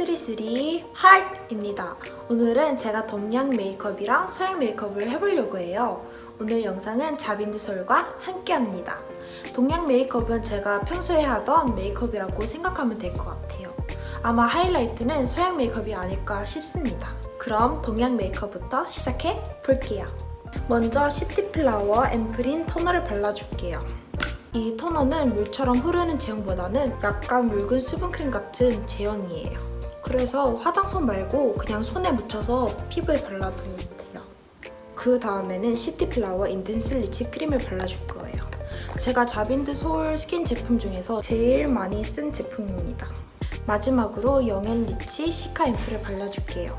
수리수리 하트입니다. 오늘은 제가 동양 메이크업이랑 서양 메이크업을 해보려고 해요. 오늘 영상은 자빈드솔과 함께합니다. 동양 메이크업은 제가 평소에 하던 메이크업이라고 생각하면 될 것 같아요. 아마 하이라이트는 서양 메이크업이 아닐까 싶습니다. 그럼 동양 메이크업부터 시작해 볼게요. 먼저 시티플라워 앰플인 토너를 발라줄게요. 이 토너는 물처럼 흐르는 제형보다는 약간 묽은 수분크림 같은 제형이에요. 그래서 화장솜 말고 그냥 손에 묻혀서 피부에 발라도 돼요. 그 다음에는 시티플라워 인텐스 리치 크림을 발라줄 거예요. 제가 자빈드 소울 스킨 제품 중에서 제일 많이 쓴 제품입니다. 마지막으로 영앤 리치 시카 앰플을 발라줄게요.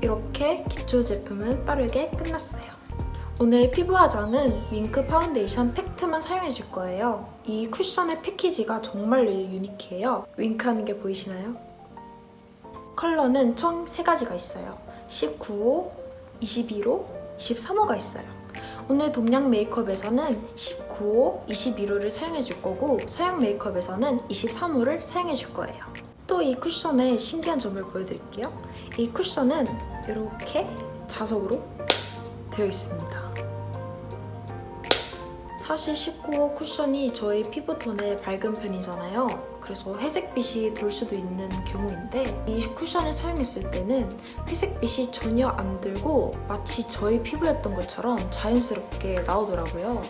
이렇게 기초 제품은 빠르게 끝났어요. 오늘 피부 화장은 윙크 파운데이션 팩트만 사용해 줄 거예요. 이 쿠션의 패키지가 정말 유니크해요. 윙크하는 게 보이시나요? 컬러는 총 3가지가 있어요. 19호, 21호, 23호가 있어요. 오늘 동양 메이크업에서는 19호, 21호를 사용해 줄 거고 서양 메이크업에서는 23호를 사용해 줄 거예요. 또 이 쿠션의 신기한 점을 보여드릴게요. 이 쿠션은 이렇게 자석으로 되어 있습니다. 사실 19호 쿠션이 저의 피부톤의 밝은 편이잖아요. 그래서 회색빛이 돌 수도 있는 경우인데 이 쿠션을 사용했을 때는 회색빛이 전혀 안 들고 마치 저의 피부였던 것처럼 자연스럽게 나오더라고요.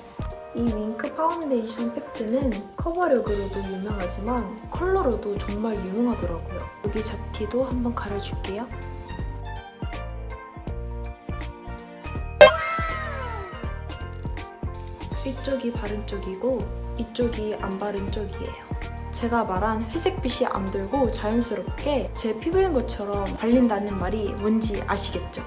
이 윙크 파운데이션 팩트는 커버력으로도 유명하지만 컬러로도 정말 유명하더라고요. 여기 잡티도 한번 가려줄게요. 이쪽이 바른 쪽이고 이쪽이 안 바른 쪽이에요. 제가 말한 회색빛이 안 돌고 자연스럽게 제 피부인 것처럼 발린다는 말이 뭔지 아시겠죠?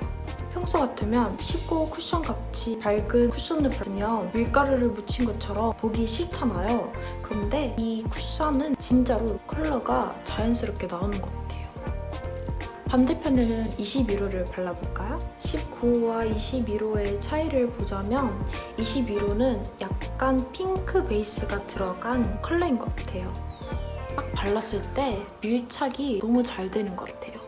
평소 같으면 19 쿠션 같이 밝은 쿠션을 바르면 밀가루를 묻힌 것처럼 보기 싫잖아요. 그런데 이 쿠션은 진짜로 컬러가 자연스럽게 나오는 것 같아요. 반대편에는 21호를 발라볼까요? 19호와 21호의 차이를 보자면 21호는 약간 핑크 베이스가 들어간 컬러인 것 같아요. 딱 발랐을 때 밀착이 너무 잘 되는 것 같아요.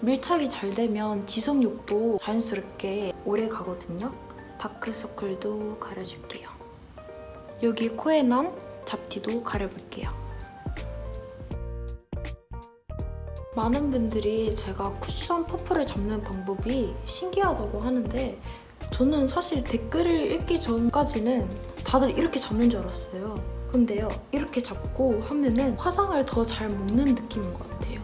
밀착이 잘 되면 지속력도 자연스럽게 오래 가거든요. 다크서클도 가려줄게요. 여기 코에 난 잡티도 가려볼게요. 많은 분들이 제가 쿠션 퍼프를 잡는 방법이 신기하다고 하는데 저는 사실 댓글을 읽기 전까지는 다들 이렇게 잡는 줄 알았어요. 근데요, 이렇게 잡고 하면은 화장을 더 잘 먹는 느낌인 것 같아요.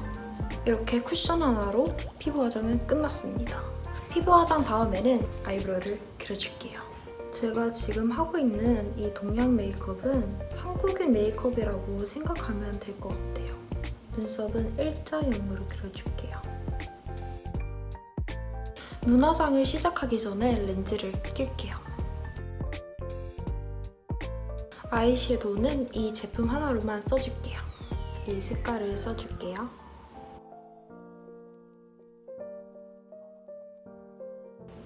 이렇게 쿠션 하나로 피부 화장은 끝났습니다. 피부 화장 다음에는 아이브로우를 그려줄게요. 제가 지금 하고 있는 이 동양 메이크업은 한국인 메이크업이라고 생각하면 될 것 같아요. 눈썹은 일자형으로 그려줄게요. 눈화장을 시작하기 전에 렌즈를 낄게요. 아이섀도우는 이 제품 하나로만 써줄게요. 이 색깔을 써줄게요.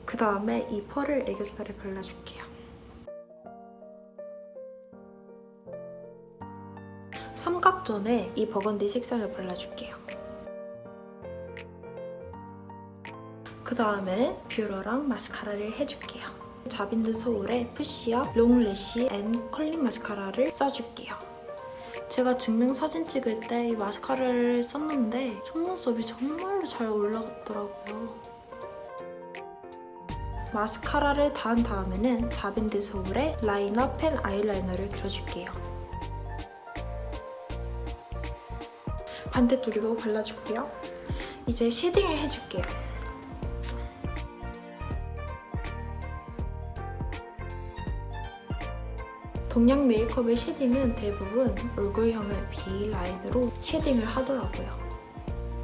그 다음에 이 펄을 애교살에 발라줄게요. 삼각존에 이 버건디 색상을 발라줄게요. 그 다음에는 뷰러랑 마스카라를 해줄게요. 자빈드 소울의 푸시업 롱래쉬 앤 컬링 마스카라를 써줄게요. 제가 증명 사진 찍을 때 이 마스카라를 썼는데 속눈썹이 정말로 잘 올라갔더라고요. 마스카라를 닿은 다음에는 자빈드 소울의 라이너 펜 아이라이너를 그려줄게요. 반대쪽에도 발라줄게요. 이제 쉐딩을 해줄게요. 동양 메이크업의 쉐딩은 대부분 얼굴형을 B 라인으로 쉐딩을 하더라고요.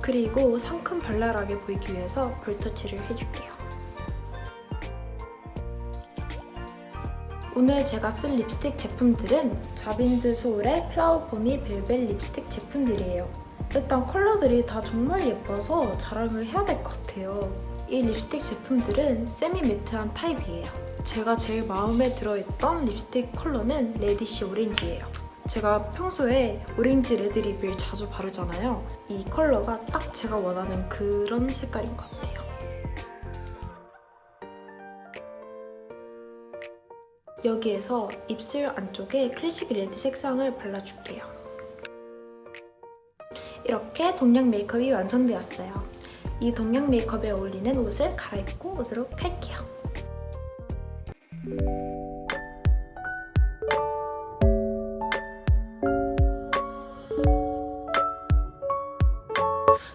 그리고 상큼 발랄하게 보이기 위해서 볼터치를 해줄게요. 오늘 제가 쓸 립스틱 제품들은 자빈드 소울의 플라워 봄이 벨벳 립스틱 제품들이에요. 일단 컬러들이 다 정말 예뻐서 자랑을 해야 될 것 같아요. 이 립스틱 제품들은 세미 매트한 타입이에요. 제가 제일 마음에 들어했던 립스틱 컬러는 레디시 오렌지예요. 제가 평소에 오렌지 레드 립을 자주 바르잖아요. 이 컬러가 딱 제가 원하는 그런 색깔인 것 같아요. 여기에서 입술 안쪽에 클래식 레드 색상을 발라줄게요. 이렇게 동양 메이크업이 완성되었어요. 이 동양 메이크업에 어울리는 옷을 갈아입고 오도록 할게요.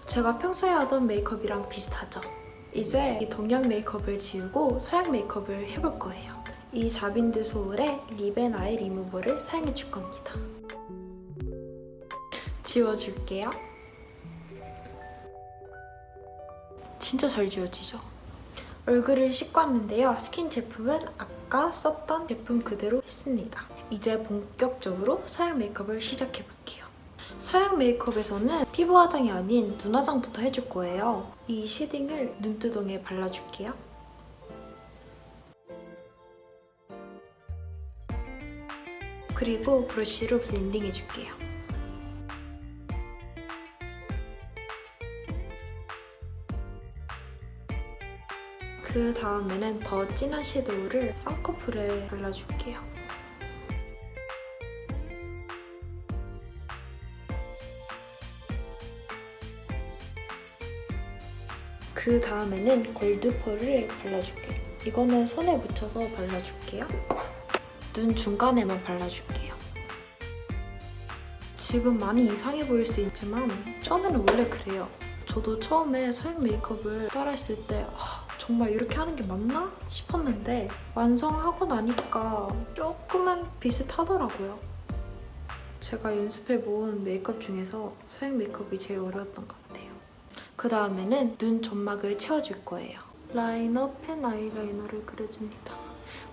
제가 평소에 하던 메이크업이랑 비슷하죠? 이제 이 동양 메이크업을 지우고 서양 메이크업을 해볼 거예요. 이 자빈드 소울의 립앤 아이 리무버를 사용해 줄 겁니다. 지워줄게요. 진짜 잘 지워지죠? 얼굴을 씻고 왔는데요. 스킨 제품은 아까 썼던 제품 그대로 했습니다. 이제 본격적으로 서양 메이크업을 시작해 볼게요. 서양 메이크업에서는 피부 화장이 아닌 눈 화장부터 해줄 거예요. 이 쉐딩을 눈두덩이에 발라줄게요. 그리고 브러쉬로 블렌딩 해줄게요. 그 다음에는 더 진한 섀도우를 쌍꺼풀에 발라줄게요. 그 다음에는 골드펄을 발라줄게요. 이거는 손에 묻혀서 발라줄게요. 눈 중간에만 발라줄게요. 지금 많이 이상해 보일 수 있지만 처음에는 원래 그래요. 저도 처음에 서양 메이크업을 따라했을 때 아, 정말 이렇게 하는 게 맞나 싶었는데 완성하고 나니까 조금은 비슷하더라고요. 제가 연습해 본 메이크업 중에서 서양 메이크업이 제일 어려웠던 것 같아요. 그 다음에는 눈 점막을 채워줄 거예요. 라이너, 펜 아이라이너를 그려줍니다.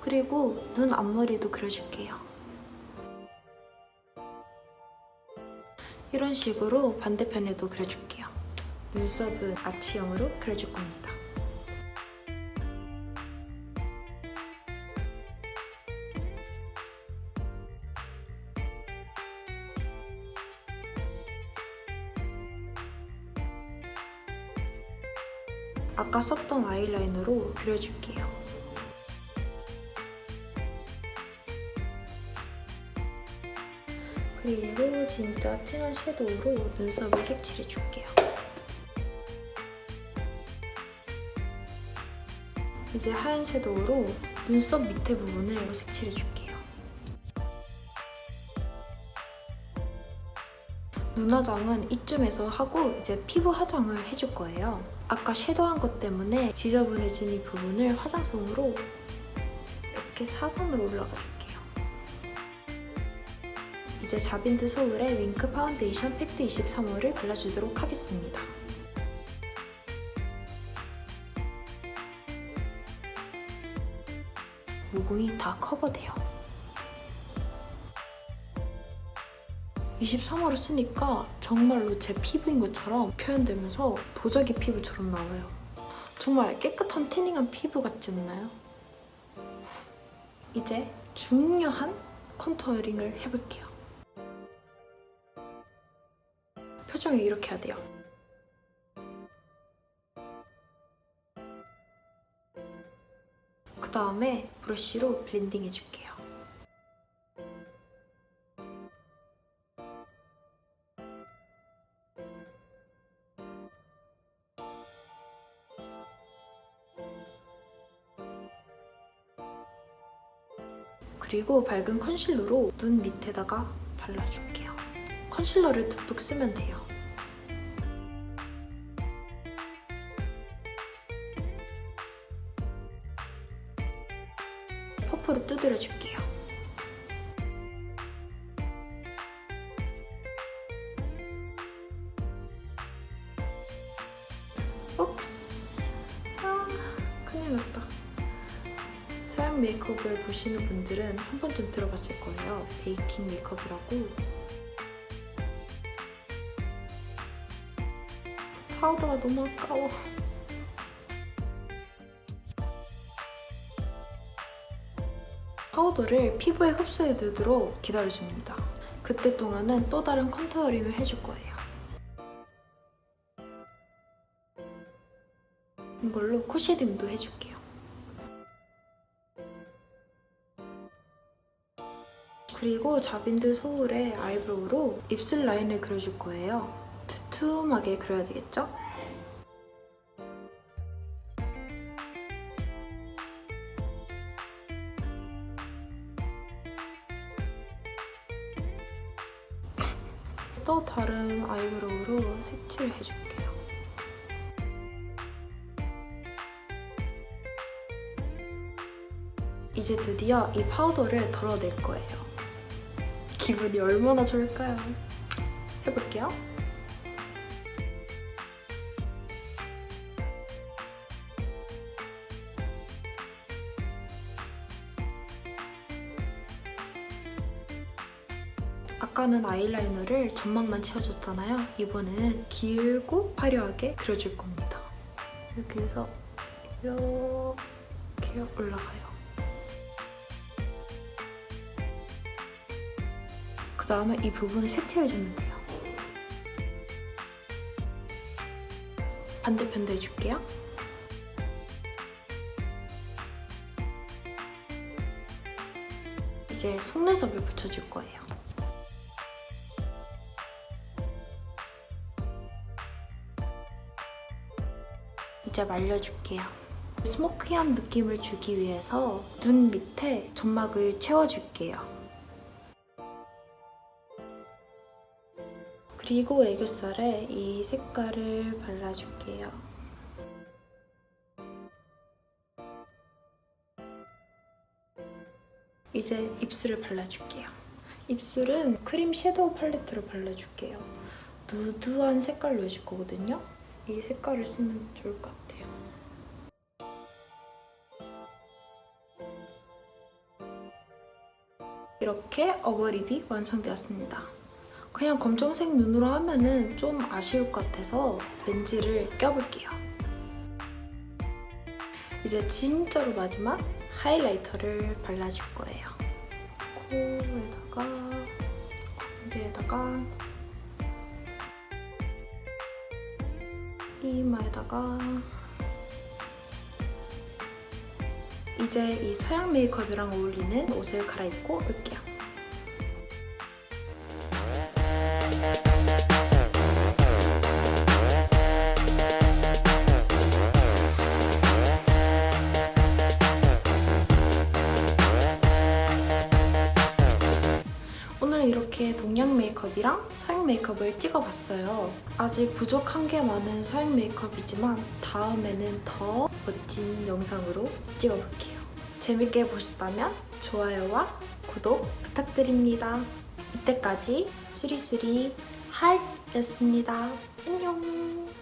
그리고 눈 앞머리도 그려줄게요. 이런 식으로 반대편에도 그려줄게요. 눈썹은 아치형으로 그려줄 겁니다. 아까 썼던 아이라이너로 그려줄게요. 그리고 진짜 진한 섀도우로 눈썹을 색칠해줄게요. 이제 하얀 섀도우로 눈썹 밑에 부분을 색칠해줄게요. 눈 화장은 이쯤에서 하고 이제 피부 화장을 해줄 거예요. 아까 섀도우한 것 때문에 지저분해진 이 부분을 화장솜으로 이렇게 사선으로 올라가 줄게요. 이제 자빈드 소울의 윙크 파운데이션 팩트 23호를 발라주도록 하겠습니다. 모공이 다 커버돼요. 23호를 쓰니까 정말로 제 피부인 것처럼 표현되면서 도자기 피부처럼 나와요. 정말 깨끗한 태닝한 피부 같지 않나요? 이제 중요한 컨투어링을 해볼게요. 표정이 이렇게 해야 돼요. 그 다음에 브러쉬로 블렌딩 해줄게요. 그리고 밝은 컨실러로 눈 밑에다가 발라줄게요. 컨실러를 듬뿍 쓰면 돼요. 퍼프로 두드려줄게요. 메이크업을 보시는 분들은 한 번쯤 들어봤을 거예요. 베이킹 메이크업이라고 파우더가 너무 아까워. 파우더를 피부에 흡수해 두도록 기다려줍니다. 그때 동안은 또 다른 컨투어링을 해줄 거예요. 이걸로 코쉐딩도 해줄게요. 그리고 자빈드 소울의 아이브로우로 입술 라인을 그려줄 거예요. 두툼하게 그려야 되겠죠? 또 다른 아이브로우로 색칠을 해줄게요. 이제 드디어 이 파우더를 덜어낼 거예요. 기분이 얼마나 좋을까요? 해볼게요. 아까는 아이라이너를 점막만 채워줬잖아요. 이번에는 길고 화려하게 그려줄 겁니다. 해서 이렇게 올라가요. 그 다음에 이 부분을 색칠해주면 돼요. 반대편도 해줄게요. 이제 속눈썹을 붙여줄 거예요. 이제 말려줄게요. 스모키한 느낌을 주기 위해서 눈 밑에 점막을 채워줄게요. 그리고 애교살에 이 색깔을 발라줄게요. 이제 입술을 발라줄게요. 입술은 크림 섀도우 팔레트로 발라줄게요. 누드한 색깔로 해줄 거거든요. 이 색깔을 쓰면 좋을 것 같아요. 이렇게 어버립이 완성되었습니다. 그냥 검정색 눈으로 하면은 좀 아쉬울 것 같아서 렌즈를 껴볼게요. 이제 진짜로 마지막 하이라이터를 발라줄 거예요. 코에다가 공대에다가 이마에다가 이제 이 서양 메이크업이랑 어울리는 옷을 갈아입고 올게요. 메이크업이랑 서양 메이크업을 찍어봤어요. 아직 부족한 게 많은 서양 메이크업이지만 다음에는 더 멋진 영상으로 찍어볼게요. 재밌게 보셨다면 좋아요와 구독 부탁드립니다. 이때까지 수리수리 할였습니다. 안녕!